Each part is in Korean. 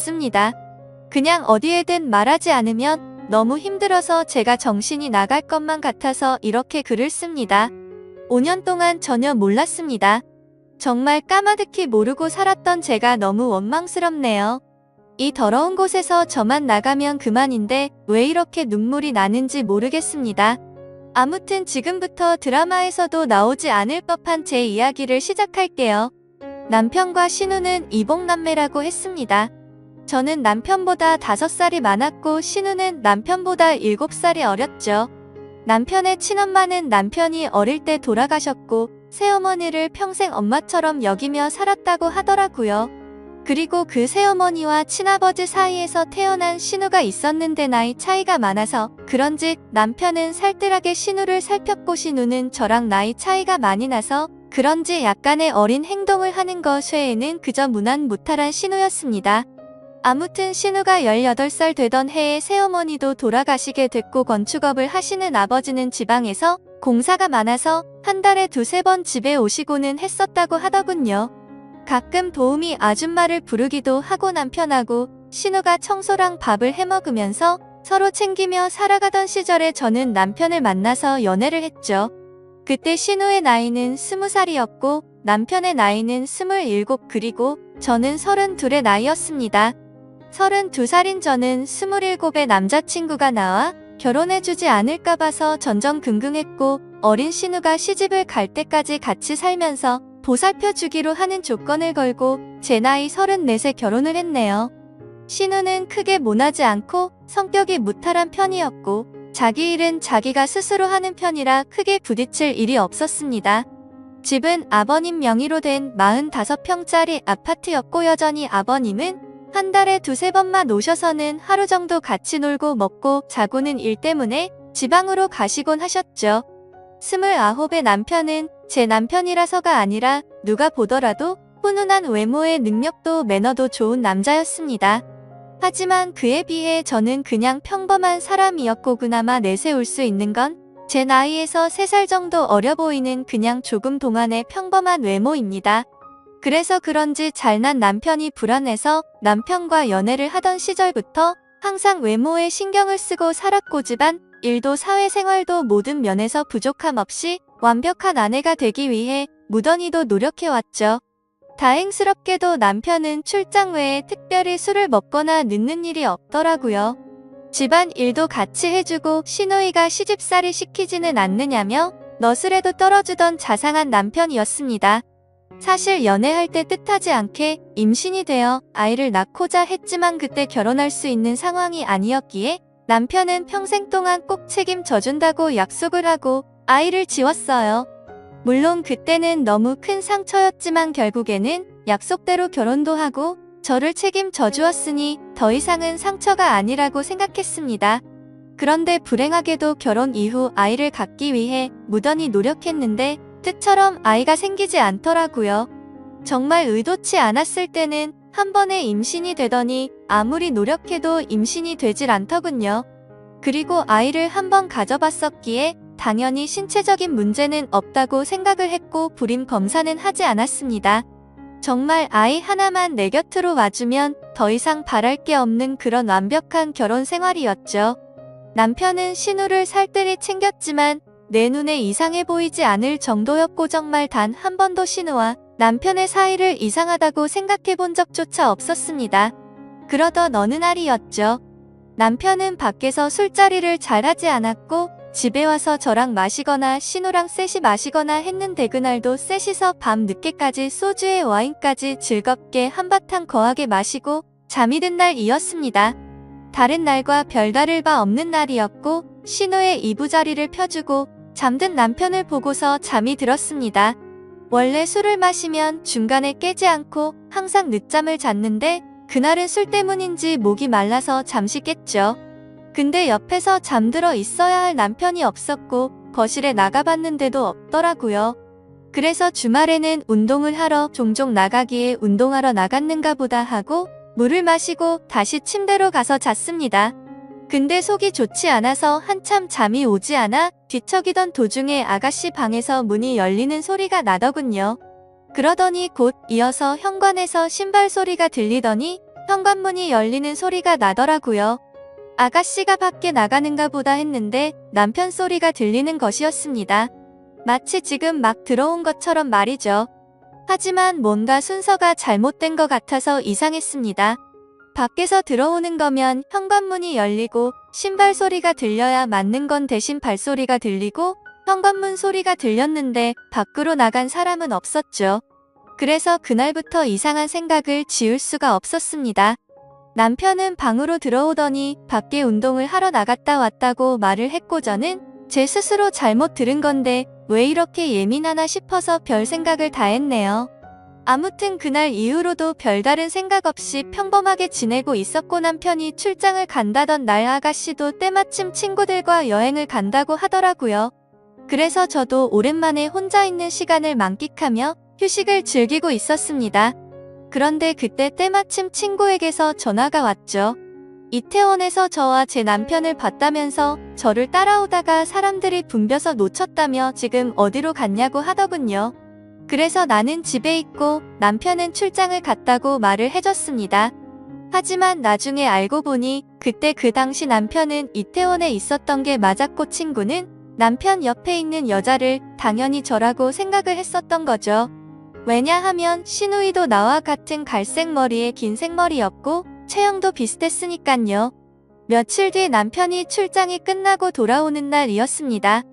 없습니다. 그냥 어디에든 말하지 않으면 너무 힘들어서 제가 정신이 나갈 것만 같아서 이렇게 글을 씁니다. 5년 동안 전혀 몰랐습니다. 정말 까마득히 모르고 살았던 제가 너무 원망스럽네요. 이 더러운 곳에서 저만 나가면 그만인데 왜 이렇게 눈물이 나는지 모르겠습니다. 아무튼 지금부터 드라마에서도 나오지 않을 법한 제 이야기를 시작할게요. 남편과 신우는 이복남매라고 했습니다. 저는 남편보다 5살이 많았고 신우는 남편보다 7살이 어렸죠. 남편의 친엄마는 남편이 어릴 때 돌아가셨고 새어머니를 평생 엄마처럼 여기며 살았다고 하더라고요. 그리고 그 새어머니와 친아버지 사이에서 태어난 신우가 있었는데 나이 차이가 많아서 그런지 남편은 살뜰하게 신우를 살폈고 신우는 저랑 나이 차이가 많이 나서 그런지 약간의 어린 행동을 하는 것 외에는 그저 무난 무탈한 신우였습니다. 아무튼 신우가 18살 되던 해에 새어머니도 돌아가시게 됐고 건축업을 하시는 아버지는 지방에서 공사가 많아서 한 달에 두세 번 집에 오시고는 했었다고 하더군요. 가끔 도우미 아줌마를 부르기도 하고 남편하고 신우가 청소랑 밥을 해먹으면서 서로 챙기며 살아가던 시절에 저는 남편을 만나서 연애를 했죠. 그때 신우의 나이는 스무 살이었고 남편의 나이는 스물일곱 그리고 저는 서른둘의 나이였습니다. 서른두 살인 저는 스물일곱의 남자친구가 나와 결혼해주지 않을까 봐서 전전긍긍했고 어린 신우가 시집을 갈 때까지 같이 살면서 보살펴 주기로 하는 조건을 걸고 제 나이 34세 결혼을 했네요. 신우는 크게 모나지 않고 성격이 무탈한 편이었고 자기 일은 자기가 스스로 하는 편이라 크게 부딪힐 일이 없었습니다. 집은 아버님 명의로 된 45평짜리 아파트였고 여전히 아버님은 한 달에 두세 번만 오셔서는 하루 정도 같이 놀고 먹고 자고는 일 때문에 지방으로 가시곤 하셨죠. 스물아홉의 남편은 제 남편이라서가 아니라 누가 보더라도 훈훈한 외모의 능력도 매너도 좋은 남자였습니다. 하지만 그에 비해 저는 그냥 평범한 사람이었고 그나마 내세울 수 있는 건 제 나이에서 3살 정도 어려 보이는 그냥 조금 동안의 평범한 외모입니다. 그래서 그런지 잘난 남편이 불안해서 남편과 연애를 하던 시절부터 항상 외모에 신경을 쓰고 살았고 집안, 일도 사회생활도 모든 면에서 부족함 없이 완벽한 아내가 되기 위해 무던히도 노력해왔죠. 다행스럽게도 남편은 출장 외에 특별히 술을 먹거나 늦는 일이 없더라고요. 집안 일도 같이 해주고 시누이가 시집살이 시키지는 않느냐며 너스레도 떨어주던 자상한 남편이었습니다. 사실 연애할 때 뜻하지 않게 임신이 되어 아이를 낳고자 했지만 그때 결혼할 수 있는 상황이 아니었기에 남편은 평생 동안 꼭 책임져 준다고 약속을 하고 아이를 지웠어요. 물론 그때는 너무 큰 상처였지만 결국에는 약속대로 결혼도 하고 저를 책임져 주었으니 더 이상은 상처가 아니라고 생각했습니다. 그런데 불행하게도 결혼 이후 아이를 갖기 위해 무던히 노력했는데 뜻처럼 아이가 생기지 않더라고요. 정말 의도치 않았을 때는 한 번에 임신이 되더니 아무리 노력해도 임신이 되질 않더군요. 그리고 아이를 한 번 가져봤었기에 당연히 신체적인 문제는 없다고 생각을 했고 불임 검사는 하지 않았습니다. 정말 아이 하나만 내 곁으로 와주면 더 이상 바랄 게 없는 그런 완벽한 결혼 생활이었죠. 남편은 신우를 살뜰히 챙겼지만 내 눈에 이상해 보이지 않을 정도였고 정말 단 한 번도 신우와 남편의 사이를 이상하다고 생각해 본 적조차 없었습니다. 그러던 어느 날이었죠. 남편은 밖에서 술자리를 잘 하지 않았고 집에 와서 저랑 마시거나 신우랑 셋이 마시거나 했는데 그날도 셋이서 밤 늦게까지 소주에 와인까지 즐겁게 한바탕 거하게 마시고 잠이 든 날이었습니다. 다른 날과 별다를 바 없는 날이었고 신우의 이부자리를 펴주고 잠든 남편을 보고서 잠이 들었습니다. 원래 술을 마시면 중간에 깨지 않고 항상 늦잠을 잤는데 그날은 술 때문인지 목이 말라서 잠시 깼죠. 근데 옆에서 잠들어 있어야 할 남편이 없었고 거실에 나가봤는데도 없더라고요. 그래서 주말에는 운동을 하러 종종 나가기에 운동하러 나갔는가 보다 하고 물을 마시고 다시 침대로 가서 잤습니다. 근데 속이 좋지 않아서 한참 잠이 오지 않아 뒤척이던 도중에 아가씨 방에서 문이 열리는 소리가 나더군요. 그러더니 곧 이어서 현관에서 신발 소리가 들리더니 현관문이 열리는 소리가 나더라고요. 아가씨가 밖에 나가는가 보다 했는데 남편 소리가 들리는 것이었습니다. 마치 지금 막 들어온 것처럼 말이죠. 하지만 뭔가 순서가 잘못된 것 같아서 이상했습니다. 밖에서 들어오는 거면 현관문이 열리고 신발 소리가 들려야 맞는 건 대신 발소리가 들리고 현관문 소리가 들렸는데 밖으로 나간 사람은 없었죠. 그래서 그날부터 이상한 생각을 지울 수가 없었습니다. 남편은 방으로 들어오더니 밖에 운동을 하러 나갔다 왔다고 말을 했고 저는 제 스스로 잘못 들은 건데 왜 이렇게 예민하나 싶어서 별 생각을 다 했네요. 아무튼 그날 이후로도 별다른 생각 없이 평범하게 지내고 있었고 남편이 출장을 간다던 날 아가씨도 때마침 친구들과 여행을 간다고 하더라고요. 그래서 저도 오랜만에 혼자 있는 시간을 만끽하며 휴식을 즐기고 있었습니다. 그런데 그때 때마침 친구에게서 전화가 왔죠. 이태원에서 저와 제 남편을 봤다면서 저를 따라오다가 사람들이 붐벼서 놓쳤다며 지금 어디로 갔냐고 하더군요. 그래서 나는 집에 있고 남편은 출장을 갔다고 말을 해줬습니다. 하지만 나중에 알고 보니 그때 그 당시 남편은 이태원에 있었던 게 맞았고 친구는 남편 옆에 있는 여자를 당연히 저라고 생각을 했었던 거죠. 왜냐하면 신우이도 나와 같은 갈색 머리에 긴 생머리였고 체형도 비슷했으니깐요. 며칠 뒤 남편이 출장이 끝나고 돌아오는 날이었습니다.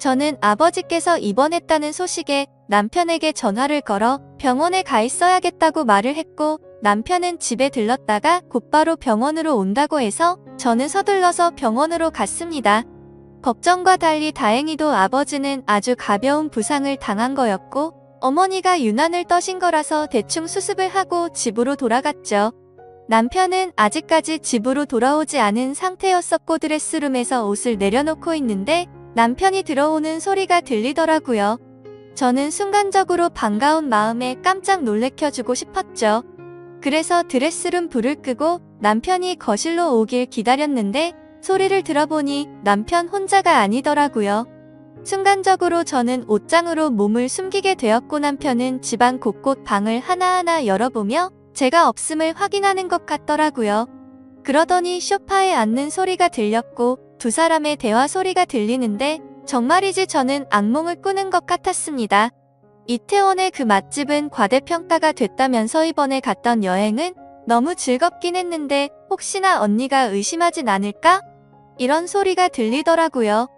저는 아버지께서 입원했다는 소식에 남편에게 전화를 걸어 병원에 가 있어야겠다고 말을 했고 남편은 집에 들렀다가 곧바로 병원으로 온다고 해서 저는 서둘러서 병원으로 갔습니다. 걱정과 달리 다행히도 아버지는 아주 가벼운 부상을 당한 거였고 어머니가 유난을 떠신 거라서 대충 수습을 하고 집으로 돌아갔죠. 남편은 아직까지 집으로 돌아오지 않은 상태였었고 드레스룸에서 옷을 내려놓고 있는데 남편이 들어오는 소리가 들리더라고요. 저는 순간적으로 반가운 마음에 깜짝 놀래켜주고 싶었죠. 그래서 드레스룸 불을 끄고 남편이 거실로 오길 기다렸는데 소리를 들어보니 남편 혼자가 아니더라고요. 순간적으로 저는 옷장으로 몸을 숨기게 되었고 남편은 집안 곳곳 방을 하나하나 열어보며 제가 없음을 확인하는 것 같더라고요. 그러더니 소파에 앉는 소리가 들렸고 두 사람의 대화 소리가 들리는데 정말이지 저는 악몽을 꾸는 것 같았습니다. 이태원의 그 맛집은 과대평가가 됐다면서 이번에 갔던 여행은 너무 즐겁긴 했는데 혹시나 언니가 의심하진 않을까? 이런 소리가 들리더라고요.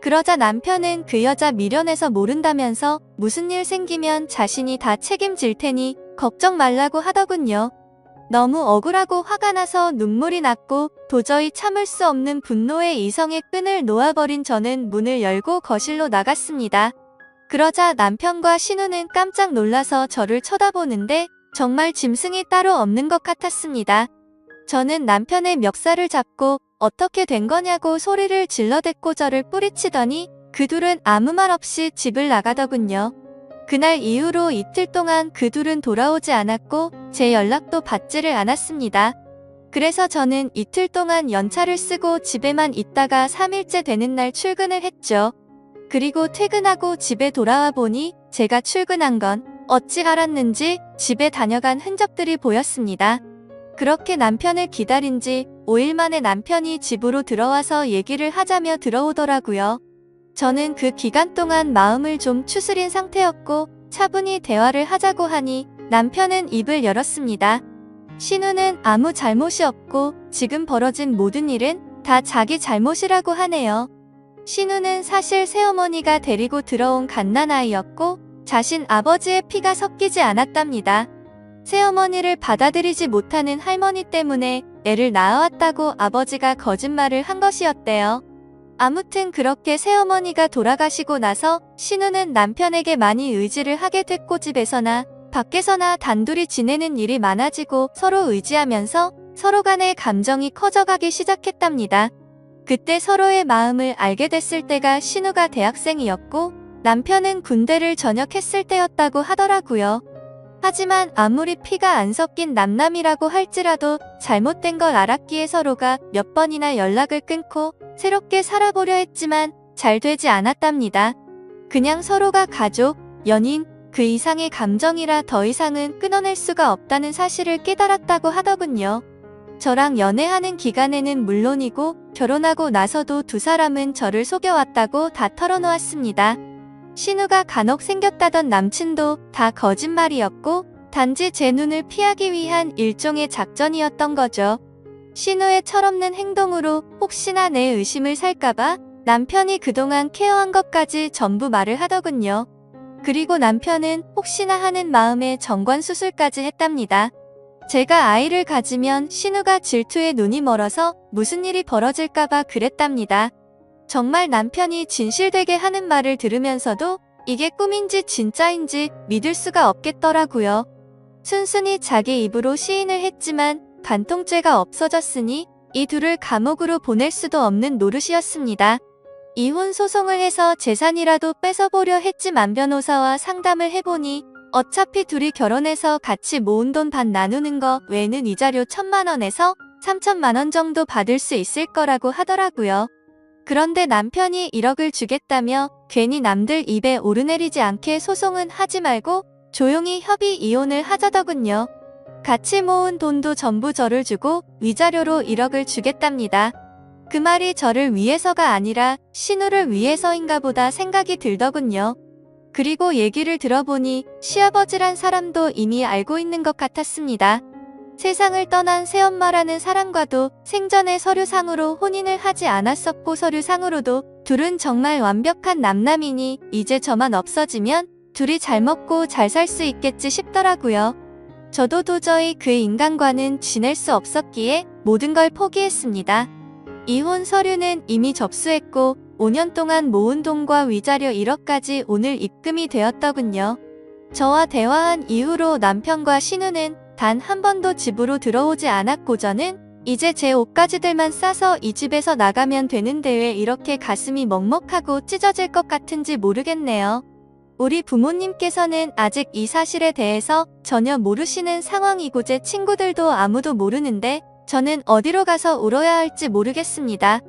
그러자 남편은 그 여자 미련해서 모른다면서 무슨 일 생기면 자신이 다 책임질 테니 걱정 말라고 하더군요. 너무 억울하고 화가 나서 눈물이 났고 도저히 참을 수 없는 분노의 이성의 끈을 놓아버린 저는 문을 열고 거실로 나갔습니다. 그러자 남편과 신우는 깜짝 놀라서 저를 쳐다보는데 정말 짐승이 따로 없는 것 같았습니다. 저는 남편의 멱살을 잡고 어떻게 된 거냐고 소리를 질러댔고 저를 뿌리치더니 그 둘은 아무 말 없이 집을 나가더군요. 그날 이후로 이틀 동안 그 둘은 돌아오지 않았고 제 연락도 받지를 않았습니다. 그래서 저는 이틀 동안 연차를 쓰고 집에만 있다가 3일째 되는 날 출근을 했죠. 그리고 퇴근하고 집에 돌아와 보니 제가 출근한 건 어찌 알았는지 집에 다녀간 흔적들이 보였습니다. 그렇게 남편을 기다린 지 5일 만에 남편이 집으로 들어와서 얘기를 하자며 들어오더라고요. 저는 그 기간 동안 마음을 좀 추스린 상태였고 차분히 대화를 하자고 하니 남편은 입을 열었습니다. 신우는 아무 잘못이 없고 지금 벌어진 모든 일은 다 자기 잘못이라고 하네요. 신우는 사실 새어머니가 데리고 들어온 갓난아이였고 자신 아버지의 피가 섞이지 않았답니다. 새어머니를 받아들이지 못하는 할머니 때문에 애를 낳아왔다고 아버지가 거짓말을 한 것이었대요. 아무튼 그렇게 새어머니가 돌아가시고 나서 신우는 남편에게 많이 의지를 하게 됐고 집에서나 밖에서나 단둘이 지내는 일이 많아지고 서로 의지하면서 서로 간의 감정이 커져가기 시작했답니다. 그때 서로의 마음을 알게 됐을 때가 신우가 대학생이었고 남편은 군대를 전역했을 때였다고 하더라고요. 하지만 아무리 피가 안 섞인 남남이라고 할지라도 잘못된 걸 알았기에 서로가 몇 번이나 연락을 끊고 새롭게 살아보려 했지만 잘 되지 않았답니다. 그냥 서로가 가족, 연인, 그 이상의 감정이라 더 이상은 끊어낼 수가 없다는 사실을 깨달았다고 하더군요. 저랑 연애하는 기간에는 물론이고 결혼하고 나서도 두 사람은 저를 속여왔다고 다 털어놓았습니다. 신우가 간혹 생겼다던 남친도 다 거짓말이었고 단지 제 눈을 피하기 위한 일종의 작전이었던 거죠. 신우의 철없는 행동으로 혹시나 내 의심을 살까봐 남편이 그동안 케어한 것까지 전부 말을 하더군요. 그리고 남편은 혹시나 하는 마음에 정관 수술까지 했답니다. 제가 아이를 가지면 신우가 질투에 눈이 멀어서 무슨 일이 벌어질까봐 그랬답니다. 정말 남편이 진실되게 하는 말을 들으면서도 이게 꿈인지 진짜인지 믿을 수가 없겠더라고요. 순순히 자기 입으로 시인을 했지만 간통죄가 없어졌으니 이 둘을 감옥으로 보낼 수도 없는 노릇이었습니다. 이혼 소송을 해서 재산이라도 뺏어보려 했지만 변호사와 상담을 해보니 어차피 둘이 결혼해서 같이 모은 돈 반 나누는 거 외에는 이자료 천만 원에서 삼천만 원 정도 받을 수 있을 거라고 하더라고요. 그런데 남편이 1억을 주겠다며 괜히 남들 입에 오르내리지 않게 소송은 하지 말고 조용히 협의 이혼을 하자더군요. 같이 모은 돈도 전부 저를 주고 위자료로 1억을 주겠답니다. 그 말이 저를 위해서가 아니라 신우를 위해서인가 보다 생각이 들더군요. 그리고 얘기를 들어보니 시아버지란 사람도 이미 알고 있는 것 같았습니다. 세상을 떠난 새엄마라는 사람과도 생전에 서류상으로 혼인을 하지 않았었고 서류상으로도 둘은 정말 완벽한 남남이니 이제 저만 없어지면 둘이 잘 먹고 잘 살 수 있겠지 싶더라고요. 저도 도저히 그 인간과는 지낼 수 없었기에 모든 걸 포기했습니다. 이혼 서류는 이미 접수했고 5년 동안 모은 돈과 위자료 1억까지 오늘 입금이 되었더군요. 저와 대화한 이후로 남편과 신우는 단 한 번도 집으로 들어오지 않았고 저는 이제 제 옷가지들만 싸서 이 집에서 나가면 되는데 왜 이렇게 가슴이 먹먹하고 찢어질 것 같은지 모르겠네요. 우리 부모님께서는 아직 이 사실에 대해서 전혀 모르시는 상황이고 제 친구들도 아무도 모르는데 저는 어디로 가서 울어야 할지 모르겠습니다.